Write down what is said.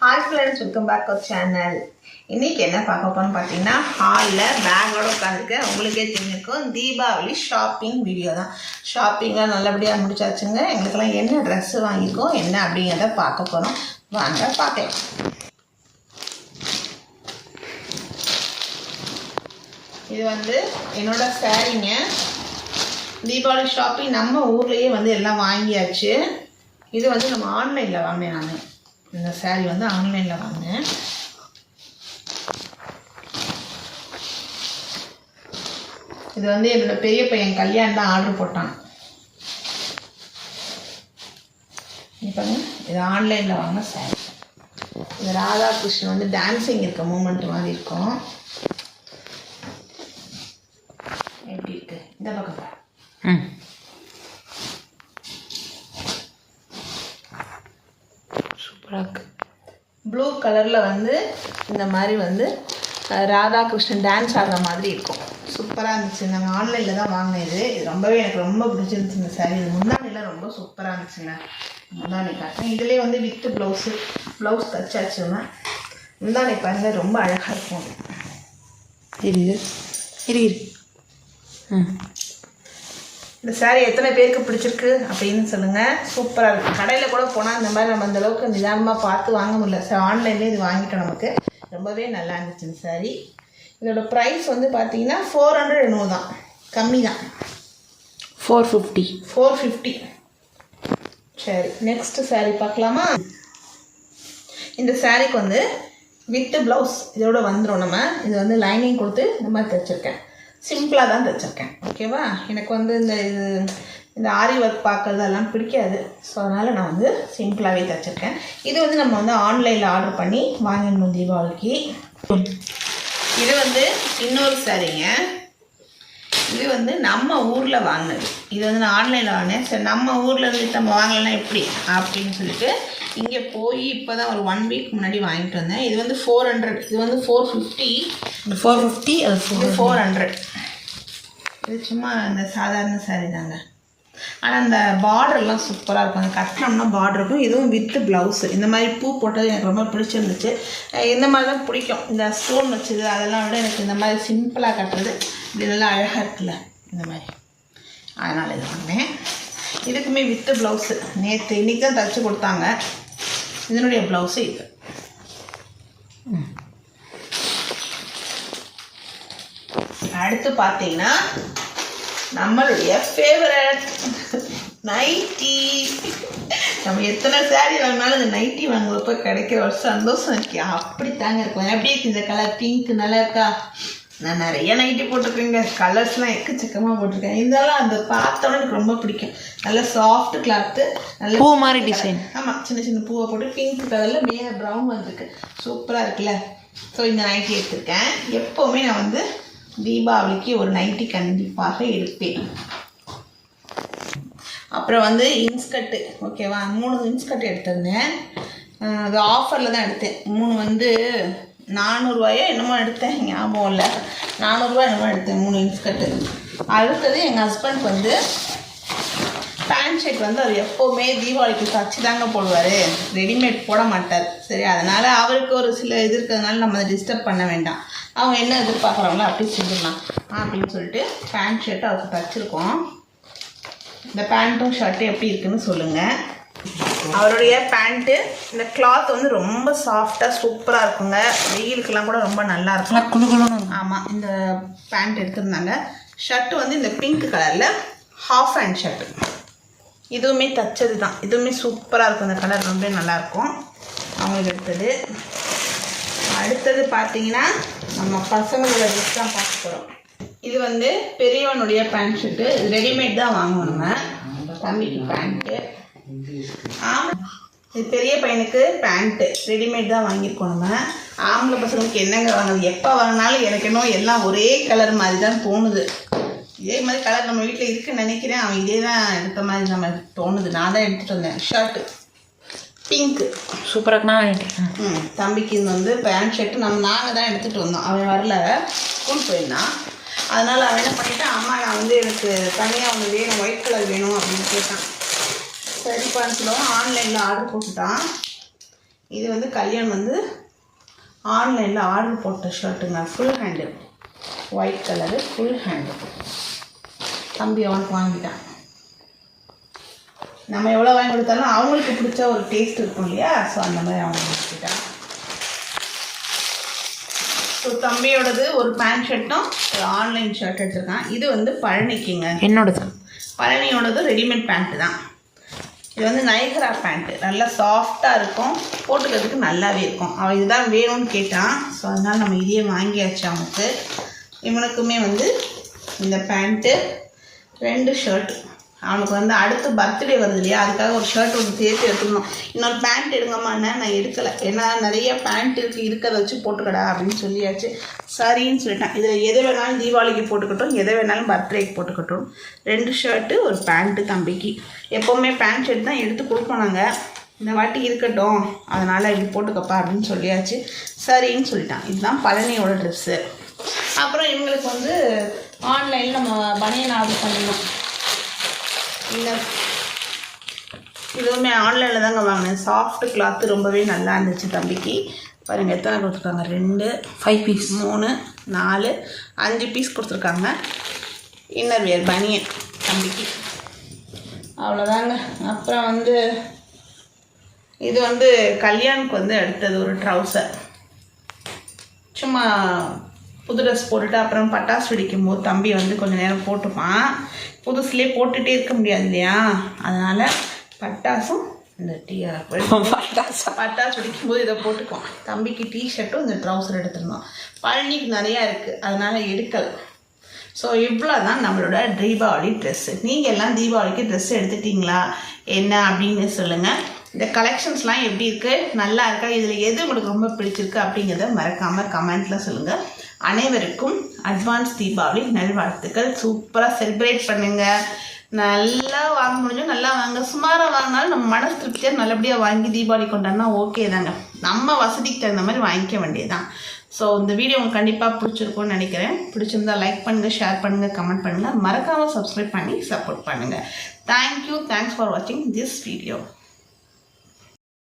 Hi friends welcome back our channel இன்றைக்கி என்ன பார்க்க போறோம்னு பார்த்தீங்கன்னா ஹாலில் பேக்கோடு உட்காந்துருக்க உங்களுக்கே தெரிஞ்சிருக்கும் தீபாவளி ஷாப்பிங் வீடியோ தான். ஷாப்பிங்லாம் நல்லபடியாக முடிச்சாச்சுங்க. எங்களுக்கெல்லாம் என்ன ட்ரெஸ்ஸு வாங்கியிருக்கோம் என்ன அப்படிங்கிறத பார்க்க போகிறோம் வாங்க பார்க்கலாம். இது வந்து என்னோடய சேரீங்க தீபாவளி ஷாப்பிங் நம்ம ஊர்லேயே வந்து எல்லாம் வாங்கியாச்சு. இது வந்து நம்ம ஆன்லைனில் வாங்கினேன் நான். இந்த சேரீ வந்து ஆன்லைனில் வாங்கினேன். இது வந்து என்னோட பெரிய பையன் கல்யாணம் தான் ஆர்டர் போட்டான். இப்போ இது ஆன்லைனில் வாங்கின சாரி இது ராதாகிருஷ்ணன் வந்து டான்ஸிங் இருக்க மூமெண்ட் மாதிரி இருக்கும் எப்படி இருக்கு இந்த பக்கம் பாரு. ம் சூப்பராக ப்ளூ கலரில் வந்து இந்த மாதிரி வந்து ராதாகிருஷ்ணன் டான்ஸ் ஆடுற மாதிரி இருக்கும். சூப்பராக இருந்துச்சு. நாங்கள் ஆன்லைனில் தான் வாங்கினது. இது ரொம்பவே எனக்கு ரொம்ப பிடிச்சிருந்துச்சு இந்த சாரி இது முந்தானிலாம் ரொம்ப சூப்பராக இருந்துச்சுங்க. முந்தானி காட்டுறேன் இதுலேயே வந்து வித்து ப்ளவுஸு ப்ளவுஸ் தச்சாச்சுன்னா முந்தானி பாருங்க ரொம்ப அழகாக இருக்கும். இரு இரு இரு இரு ம். இந்த saree எத்தனை பேருக்கு பிடிச்சிருக்கு அப்படின்னு சொல்லுங்கள் சூப்பராக இருக்கும் கடையில் கூட போனால் இந்த மாதிரி நம்ம அந்த அளவுக்கு நிதானமாக பார்த்து வாங்க முடியல. சார் ஆன்லைன்லேயே இது வாங்கிட்டோம் நமக்கு. ரொம்பவே நல்லா இருந்துச்சு இந்த saree. இதோட ப்ரைஸ் வந்து பார்த்தீங்கன்னா ஃபோர் ஹண்ட்ரட் என்னவோ தான். கம்மி தான். ஃபோர் ஃபிஃப்டி ஃபோர் ஃபிஃப்டி சரி நெக்ஸ்ட் saree பார்க்கலாமா? இந்த சாரீக்கு வந்து வித்து ப்ளவுஸ் இதோட வந்துடும் நம்ம. இது வந்து லைனிங் கொடுத்து இந்த மாதிரி தைச்சிருக்கேன். சிம்பிளாக தான் தைச்சிருக்கேன். ஓகேவா எனக்கு வந்து இந்த இது இந்த ஆரி ஒர்க் பார்க்குறதெல்லாம் பிடிக்காது. ஸோ அதனால் நான் வந்து சிம்பிளாகவே தைச்சிருக்கேன். இது வந்து நம்ம வந்து ஆன்லைனில் ஆர்டர் பண்ணி வாங்கிடணும் தீபாவளிக்கு. இது வந்து இன்னொரு சாரீங்க. இது வந்து நம்ம ஊரில் வாங்கினது. இது வந்து நான் ஆன்லைனில் வாங்கினேன். சரி நம்ம ஊரில் இருந்து நம்ம வாங்கலைன்னா எப்படி? அப்படின்னு சொல்லிட்டு இங்கே போய் இப்போ தான் ஒரு ஒன் வீக் முன்னாடி வாங்கிட்டு வந்தேன். இது வந்து ஃபோர் ஹண்ட்ரட் இது வந்து ஃபோர் ஃபிஃப்டி ஃபோர் ஃபிஃப்டி அது ஃபோர் ஹண்ட்ரட் இது சும்மா இந்த சாதாரண சாரீ தாங்க. ஆனால் அந்த பார்டர்லாம் சூப்பராக இருக்கும். அந்த கட்டினோம்னா பார்டர் இருக்கும். இதுவும் வித்து ப்ளவுஸு இந்த மாதிரி பூ போட்டது எனக்கு ரொம்ப பிடிச்சிருந்துச்சு. இந்த மாதிரி தான் பிடிக்கும். இந்த ஸ்டோன் வச்சது அதெல்லாம் விட எனக்கு இந்த மாதிரி சிம்பிளாக கட்டுறது இப்படி நல்லா அழகாக இருக்குல்ல இந்த மாதிரி. அதனால் இது வாங்கினேன் இதுக்குமே வித்து ப்ளவுஸு நேற்று இன்றைக்கி தான் தைச்சி கொடுத்தாங்க. இதனுடைய ப்ளவுஸு இது. ம். அடுத்து பார்த்தீங்கன்னா நம்மளுடைய ஃபேவரட் நைட்டி நம்ம எத்தனை saree வாங்கினாலும் இந்த நைட்டி வாங்குறப்ப கிடைக்கிற ஒரு சந்தோஷம் இருக்கு. அப்படி தாங்க இருக்கும். எப்படி இருக்கு இந்த கலர் பிங்க் நல்லா இருக்கா? நான் நிறைய நைட்டி போட்டிருக்கேங்க. கலர்ஸ்லாம் எக்கச்சக்கமாக போட்டிருக்கேன். இருந்தாலும் அந்த பார்த்தோன்னே எனக்கு ரொம்ப பிடிக்கும். நல்ல சாஃப்ட் கிளாத்து நல்ல பூ மாதிரி டிசைன் ஆமாம் சின்ன சின்ன பூவை போட்டு பிங்க் கலரில் மேலே ப்ரௌன் வந்திருக்கு. சூப்பராக இருக்குல்ல. ஸோ இந்த நைட்டி எடுத்திருக்கேன். எப்போவுமே நான் வந்து தீபாவளிக்கு ஒரு நைட்டி கண்டிப்பாக எடுப்பேன். அப்புறம் வந்து இன்ஸ்கட்டு ஓகேவா? மூணு இன்ஸ்கட்டு எடுத்திருந்தேன். அது ஆஃபரில் தான் எடுத்தேன். மூணு வந்து நானூறுரூவாயோ என்னமோ எடுத்தேன். ஞாபகம் இல்லை. நானூறுரூவா என்னமோ எடுத்தேன் மூணு இன்ஸ்கட்டு அடுத்தது எங்கள் ஹஸ்பண்ட் வந்து பேண்ட் ஷர்ட் வந்து அவர் எப்போவுமே தீபாவளிக்கு தச்சு தாங்க போடுவார். ரெடிமேட் போட மாட்டார். சரி அதனால் அவருக்கு ஒரு சில இது இருக்கிறதுனால நம்ம அதை டிஸ்டர்ப் பண்ண வேண்டாம். அவங்க என்ன எதிர்பார்க்குறாங்களோ அப்படி செஞ்சிடலாம். அப்படின்னு சொல்லிட்டு பேண்ட் ஷர்ட் அவருக்கு தச்சிருக்கோம். இந்த பேண்ட்டும் ஷர்ட்டும் எப்படி இருக்குன்னு சொல்லுங்கள் அவருடைய பேண்ட்டு இந்த கிளாத் வந்து ரொம்ப சாஃப்டாக சூப்பராக இருக்குங்க. வெயிலுக்கெல்லாம் கூட ரொம்ப நல்லா இருக்கும். குளுன்னு ஆமாம் இந்த பேண்ட் எடுத்திருந்தாங்க. ஷர்ட்டு வந்து இந்த பிங்க் கலரில் ஹாஃப் ஹேண்ட் ஷர்ட்டு இதுவுமே தச்சது தான். இதுவுமே சூப்பராக இருக்கும். இந்த கலர் ரொம்ப நல்லாயிருக்கும் அவங்களுக்கு எடுத்தது. அடுத்தது பார்த்தீங்கன்னா நம்ம பசங்களோட ட்ரெஸ் தான் பார்க்க போகிறோம் இது வந்து பெரியவனுடைய பேண்ட் ஷர்ட்டு ரெடிமேட் தான் வாங்குவோம் நம்ம. தம்பிக்கு பேண்ட்டு ஆமாம் இது பெரிய பையனுக்கு பேண்ட்டு ரெடிமேட் தான் வாங்கியிருக்கோம் நம்ம. ஆம்பளை பசங்களுக்கு என்னங்க வாங்குறது? எப்போ வாங்கினாலும் எனக்கு இன்னும் எல்லாம் ஒரே கலர் மாதிரி தான் தோணுது. இதே மாதிரி கலர் நம்ம வீட்டில் இருக்குன்னு நினைக்கிறேன். அவன் இதே தான் எடுத்த மாதிரி நம்ம தோணுது. நான் தான் எடுத்துகிட்டு வந்தேன். ஷர்ட்டு பிங்க்கு சூப்பராக ம் தம்பிக்கு இது வந்து பேண்ட் ஷர்ட்டு நம்ம நாங்கள் தான் எடுத்துகிட்டு வந்தோம். அவன் வரல. ஸ்கூல் போயிருந்தான். அதனால் அவன் என்ன பண்ணிட்டான்? அம்மா நான் வந்து எனக்கு தனியாக ஒன்று வேணும். ஒயிட் கலர் வேணும் அப்படின்னு கேட்டான். சரிப்பான்னு சொல்லுவோம். ஆன்லைனில் ஆர்டர் போட்டுட்டான். இது வந்து கல்யாண் வந்து ஆன்லைனில் ஆர்டர் போட்ட ஷர்ட்டுங்க full hand white colour full hand தம்பி அவனுக்கு வாங்கிட்டான். நம்ம எவ்வளோ வாங்கி கொடுத்தாலும் அவங்களுக்கு பிடிச்ச ஒரு டேஸ்ட் இருக்கும் இல்லையா? ஸோ அந்த மாதிரி அவங்க வாங்கிட்டான் ஸோ தம்பியோடது ஒரு பேண்ட் ஷர்ட்டும் ஒரு ஆன்லைன் ஷர்ட் எடுத்திருக்கான் இது வந்து பழனிக்குங்க. என்னோடது? பழனியோடது ரெடிமேட் பேண்ட்டு தான். இது வந்து நைகரா பேண்ட்டு நல்லா சாஃப்டாக இருக்கும். போட்டுக்கிறதுக்கு நல்லாவே இருக்கும். அவன் இதுதான் வேணும்னு கேட்டான் ஸோ அதனால் நம்ம இதையே வாங்கியாச்சு அவனுக்கு. இவனுக்குமே வந்து இந்த பேண்ட்டு ரெண்டு ஷர்ட் அவனுக்கு வந்து அடுத்து பர்த்டே வருது இல்லையா? அதுக்காக ஒரு ஷர்ட் ஒன்று சேர்த்து எடுத்துக்கணும் இன்னொரு பேண்ட் எடுங்கம்மாண்ணே நான் எடுக்கலை. ஏன்னா நிறைய பேண்ட் இருக்குது இருக்கிறத வச்சு போட்டுக்கடா அப்படின்னு சொல்லியாச்சு. சரின்னு சொல்லிட்டேன். இதில் எதை வேணாலும் தீபாவளிக்கு போட்டுக்கட்டும் எதை வேணாலும் பர்த்டேக்கு போட்டுக்கட்டும். ரெண்டு ஷர்ட்டு ஒரு பேண்ட்டு தம்பிக்கு. எப்போவுமே பேண்ட் ஷர்ட் தான் எடுத்து கொடுப்போம் நாங்கள் இந்த வாட்டி இருக்கட்டும். அதனால் இப்படி போட்டுக்கப்பா அப்படின்னு சொல்லியாச்சு. சரின்னு சொல்லிட்டான். இதுதான் பழனியோட ட்ரெஸ்ஸு அப்புறம் இவங்களுக்கு வந்து ஆன்லைனில் நம்ம பனியன் ஆர்டர் பண்ணிடணும் இந்த இதுவுமே ஆன்லைனில் தாங்க வாங்கினேன். சாஃப்ட் கிளாத்து ரொம்பவே நல்லா இருந்துச்சு தம்பிக்கு. பாருங்க எத்தனை கொடுத்துருக்காங்க? ரெண்டு ஃபைவ் பீஸ் மூணு நாலு அஞ்சு பீஸ் கொடுத்துருக்காங்க. இன்னர் வியர் பனியன் தம்பிக்கு. அவ்வளோதாங்க அப்புறம் வந்து இது வந்து கல்யாணுக்கு வந்து எடுத்தது ஒரு ட்ரௌசர் சும்மா புது ட்ரெஸ் போட்டுட்டு அப்புறம் பட்டாசு வெடிக்கும் போது தம்பி வந்து கொஞ்ச நேரம் போட்டுப்பான். புதுசுலேயே போட்டுகிட்டே இருக்க முடியாது இல்லையா? அதனால் பட்டாசும் இந்த டீ பட்டாசு. வெடிக்கும் போது இதை போட்டுக்குவான். தம்பிக்கு டிஷர்ட்டும் இந்த ட்ரௌசர் எடுத்திருந்தோம். பழனிக்கு நிறையா இருக்குது அதனால் எடுக்கலை. ஸோ இவ்வளோ தான் நம்மளோட தீபாவளி ட்ரெஸ்ஸு நீங்கள் எல்லாம் தீபாவளிக்கு ட்ரெஸ் எடுத்துட்டீங்களா? என்ன அப்படின்னு சொல்லுங்கள் இந்த கலெக்ஷன்ஸ்லாம் எப்படி இருக்குது நல்லா இருக்கா? இதில் எது உங்களுக்கு ரொம்ப பிடிச்சிருக்கு அப்படிங்கிறத மறக்காமல் கமெண்ட்டில் சொல்லுங்கள் அனைவருக்கும் அட்வான்ஸ் தீபாவளி நல்வாழ்த்துக்கள். சூப்பராக செலிப்ரேட் பண்ணுங்கள் நல்லா வாங்க முடிஞ்சோம் நல்லா வாங்க. சுமாராக வாங்கினாலும் நம்ம மனசு திருப்தியாக நல்லபடியாக வாங்கி தீபாவளி கொண்டாடினா ஓகே தாங்க. நம்ம வசதிக்கு தகுந்த மாதிரி வாங்கிக்க வேண்டியதுதான். ஸோ இந்த வீடியோ உங்களுக்கு கண்டிப்பாக பிடிச்சிருக்கும்னு நினைக்கிறேன். பிடிச்சிருந்தா லைக் பண்ணுங்கள் ஷேர் பண்ணுங்கள் கமெண்ட் பண்ணுங்கள் மறக்காமல் சப்ஸ்கிரைப் பண்ணி சப்போர்ட் பண்ணுங்கள் தேங்க்யூ தேங்க்ஸ் ஃபார் வாட்சிங் திஸ் வீடியோ